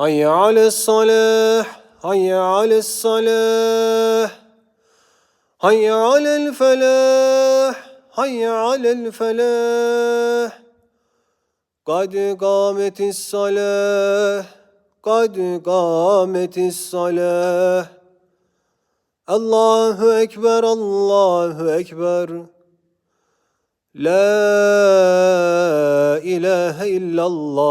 Hayye ales salah, hayye ales salah. Hayye alel felah, hayye alel felah. Kad kâmetis salah, kad kâmetis salah. Allahu Ekber, Allahu Ekber. La ilahe illallah.